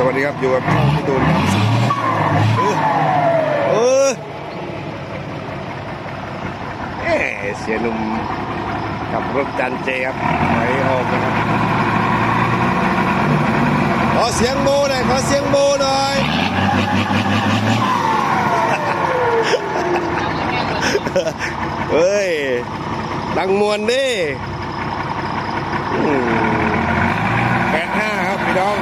สวัสดีครับ อยู่กับช่องพี่ตูนครับเออเออเอ๊เสียหนุ่มกับรถจันเจครับไหลออกนะครับขอเสียงโบหน่อยขอเสียงโบหน่อยเฮ้ยดังมวนดิแปดห้าครับพี่น้อง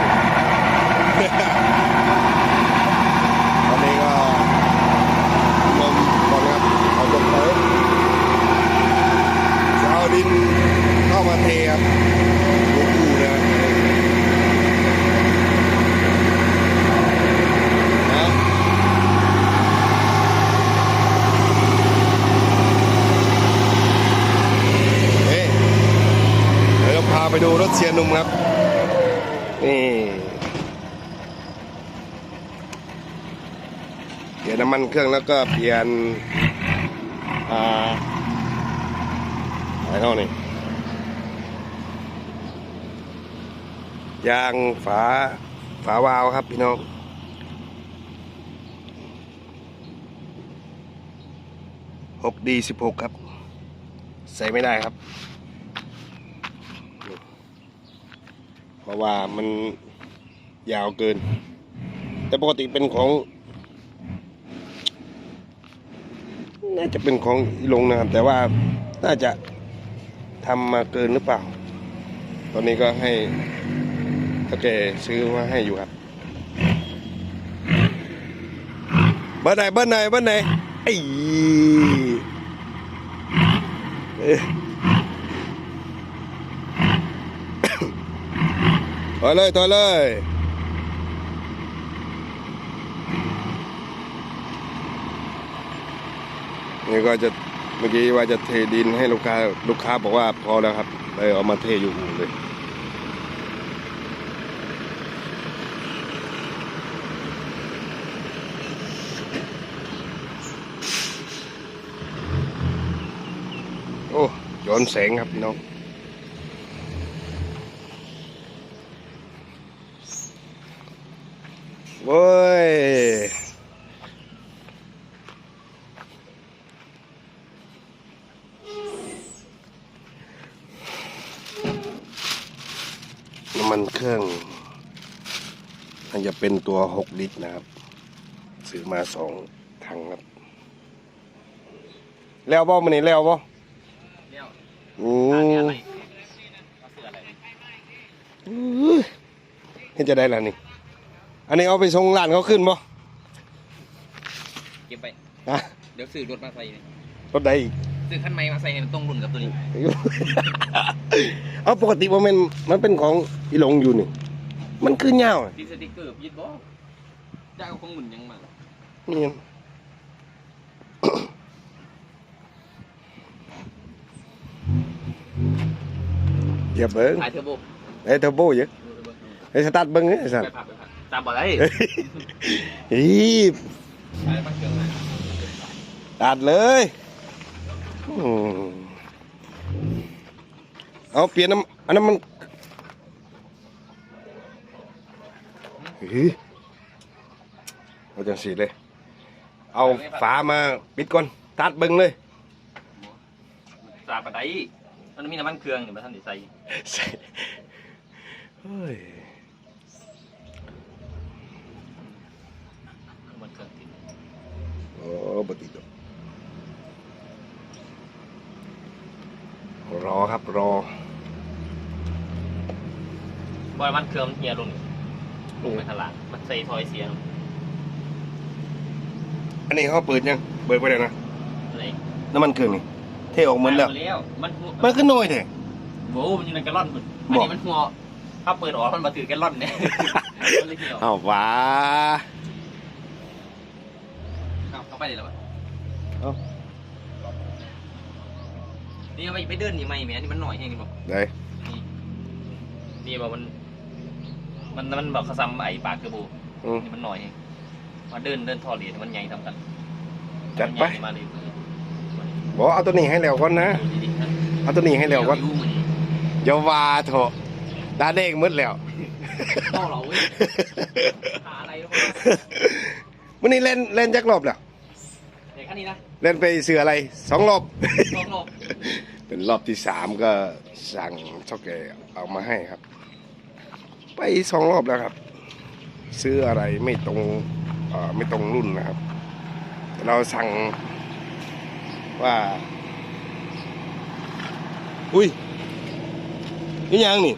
ตอนนี้ก็ลมก่อนครับเอาตรงเติมจะเอาดินเข้ามาเทครับลูกอูนะครับนะเฮ้ยเดี๋ยวพาไปดูรถ เชียร์นุ่มครับนี่เปลี่ยนน้ำมันเครื่องแล้วก็เปลี่ยนอ่าอะไรเท่านี่ยางฝาฝาวาล์วครับพี่น้องหกดีสิบหกครับ ใส่ไม่ได้ครับ เพราะว่ามันยาวเกิน แต่ปกติเป็นของ น่าจะเป็นของลงนะครับ แต่ว่าน่าจะทำมาเกินหรือเปล่า ตอนนี้ก็ให้ถ้าแกซื้อมาให้อยู่ครับเบอร์ไหนเบอร์ไหนเบอร์ไหนไอ้ อยถอยเลยถอยเลยนี่ก็จะเมื่อกี้ว่าจะเทดินให้ลูกค้าลูกค้าบอกว่าพอแล้วครับเลยเอามาเทอยู่อู่เลยโอ้ย้อนแสงครับพี่น้อง เว้ยน้ำมันเครื่องมันจะเป็นตัวหกลิตรนะครับ ซื้อมาสองถังครับ แล้วบ่มันนี่แล้วบ่เลี้ยวอืตาเนี่ยมอะไรเอาเสื้ออะไรอื้อเห็นจะได้แล้วนี่ อันนี้เอาไปส่งร้านเขาขึ้นบ่เก็บไปฮะเดี๋ยวซื้อรถมาใส่นี่รถใดอีก ซื้อคันใหม่มาใส่เนี่ยมันต้องรุ่นกับตัวนี้ เอาปกติว่ามันมันเป็นของอีหลงอยู่นี่ มันคือเงาอะดีสติ๊กเกอร์ยิดบอจ้าเอาของหมุนยังมานี่ อย่าเบิ้งถ่ายเทอร์โบไอ้เทอร์โบเยอะไอ้สตาร์ทเบิ้งไอ้สัตไปว์ผับไปผับ ตามบ่ได้อีไปปักเครื่องมาตัดเลยอืมเอาเปลี่ยนน้ำอันนั้นมันเฮ้ยเอาจังสีเลย เอาฝามาปิดก่อนตัดเบิ้งเลยตามบ่ได้มันมีน้ำมันเครื่องอยู่มาท่านได้ใส่ใส่เฮ้ย น้ำมันเครื่องติด โอ้บติรอครับรอบอยมันเครื่องมันเฮียลงนี่ลงไปทางหลังมันใส่ทอยเสียงอันนี้เขาเปิดยังเปิดไปเลยนะอะไรน้ำมันเครื่องนี่เทออกเหมดแล้วาแล้วมันมันก็น้อยแท้โว้มันอยู่ในแกลลอนคุณอันนี้มันหัวถ้าเปิดออกมันมาถือแกลลอนเนี่ยมันเลยเหี่ยวเอาว้า เอาเข้าไปเลยเหรอวะเอานี่เอาไปไปเดินนี่ไหมแม่นี่มันหน่อยแห้งนี่บอกได้นี่นี่บอกมัน มันมันบอกเขาซ้ำไอ้ปากกระโบอืมนี่มันหน่อยแห้งมาเดินเดินทอเหรียญมันใหญ่ทำกันจัดไปมันใหญ่มาเลยบอกเอาตัวนี้ให้แล้วก่อนนะดูดิๆนะเอาตัวนี้ให้แล้วก่อนเดี๋ยวอยู่มื้อนี้อย่าว่าเถอะตาเด้งหมืดแล้วเข้าเราเว้ยหาอะไรแล้วมั้งวันนี้เล่นเล่นจักรอบแล้ว เด็กแค่นี้นะเล่นไปเสืออะไรสองรอบลองหลบเป็นรอบที่สามก็สั่งเท่าแก่เอามาให้ครับ ไปสองรอบแล้วครับ ซื้ออะไรไม่ตรงเอ่อไม่ตรงรุ่นนะครับแต่เราสั่งว่า อุ้ยนี่ยังนี่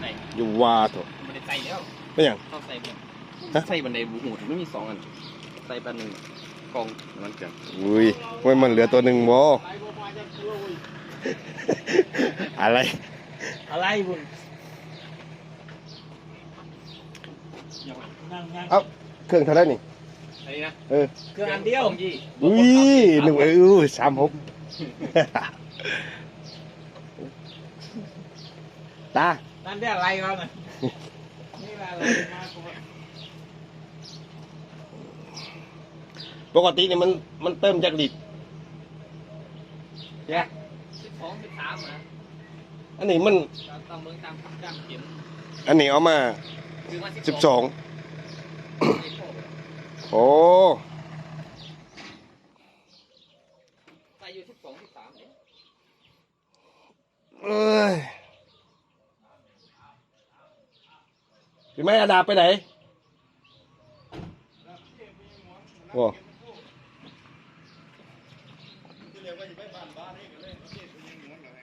ไหนอยู่ว่าเถอะมันได้ใส่แล้วไม่ยังต้องใส่บันฮะใส่บันไดบูหูไม่มีสองอันใส่บันหนึ่ง กองมันเกิดอุ้ยไว้มันเหลือตัวหนึ่งโบอะไร อะไรบุญเอ้าเครื่องเท่าไหรนี่อันนี้นะเออคืออันเดียวยี่อุ้ยหนึ่งเออสามหกตานั่นได้อะไรบ้างอะนี่อะไรมากกว่า ปกติเนี่ยมันมันเติมจากลิตรเนี่ยสิบสองสิบสามนะอันนี้มันตามเมืองตามตามเขียนอันนี้เอามาคือมาสิบสองโอ้ใส่อยู่สิบสองสิบสามเนี่ยเอ้ยพี่ไม่อาดาไปไหนโอ้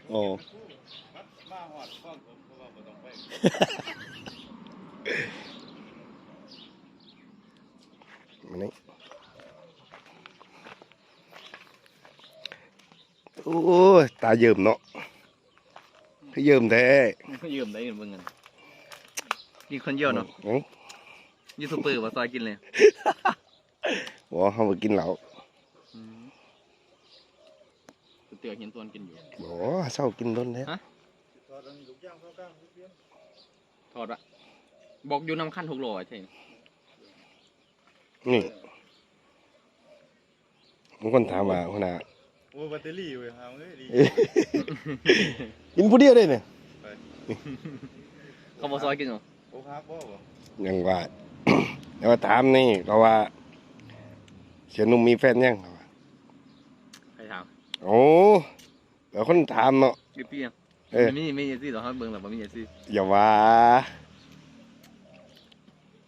โอ้มานี่โอ้ยตาเยิ้มเนาะให้เยิ้มแท้เขายืมได้เงินเบิ่งเงินกินคนเดียวเนาะอื้อยูทูบเบอร์มาซอยกินเลยบอกว่าเขามากินเหล้า เตือเห็นตัวกินอยู่บอกว่าเศร้ากินต้นแท้ฮะถอดละบอกอยู่นำขั้นหกโลอะใช่ไหมนี่บางคนถามว่าหัวหน้าโอ้แบตเตอรี่เว้ยหาเอ้ยดีกินผู้เดียวได้เนี่ยเขาบอกซอยกินเหรอโอ้ครับบ่บ่ยังว่าแต่ว่าถามนี่เราว่าเสียหนุ่มมีแฟนยังเขาว่าใครถาม โอ้แล้วคนถามเนาะดิปี้ยังเออมีมีเอซี่หรอครับเบิ่งหรอบ่มีเอซี่อย่าว่า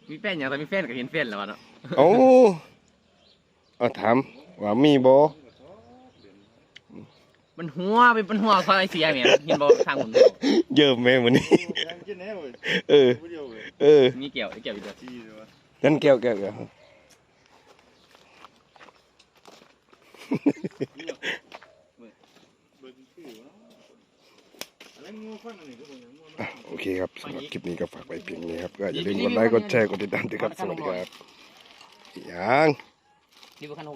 มีแฟนยังแต่มีแฟนก็เห็นแฟนแล้ววะเนาะโอ้เอาถามว่ามีบ่มันหัวเป็นมันหัวซอยเสียเนี่ยเห็นบ่ทางผมเยิมแม่มื้อนี้ยังกินแน่เว้ยเออผู้เดียวเว้ยเออมีเกี่ยวไอ้เกี่ยวอีกเดียวจีเลยวะนั่นแก้วแก้วแก้ว เบิ่งคือวะ อะไรงูฟันอันนี้ก็บ่ยังงูอะโอเคครับสำหรับคลิปนี้ก็ฝากไว้เพียงนี้ครับก็อย่าลืมกดไลค์กดแชร์กดติดตามด้วยครับสวัสดีครับยัง นี่บ่คันหกโล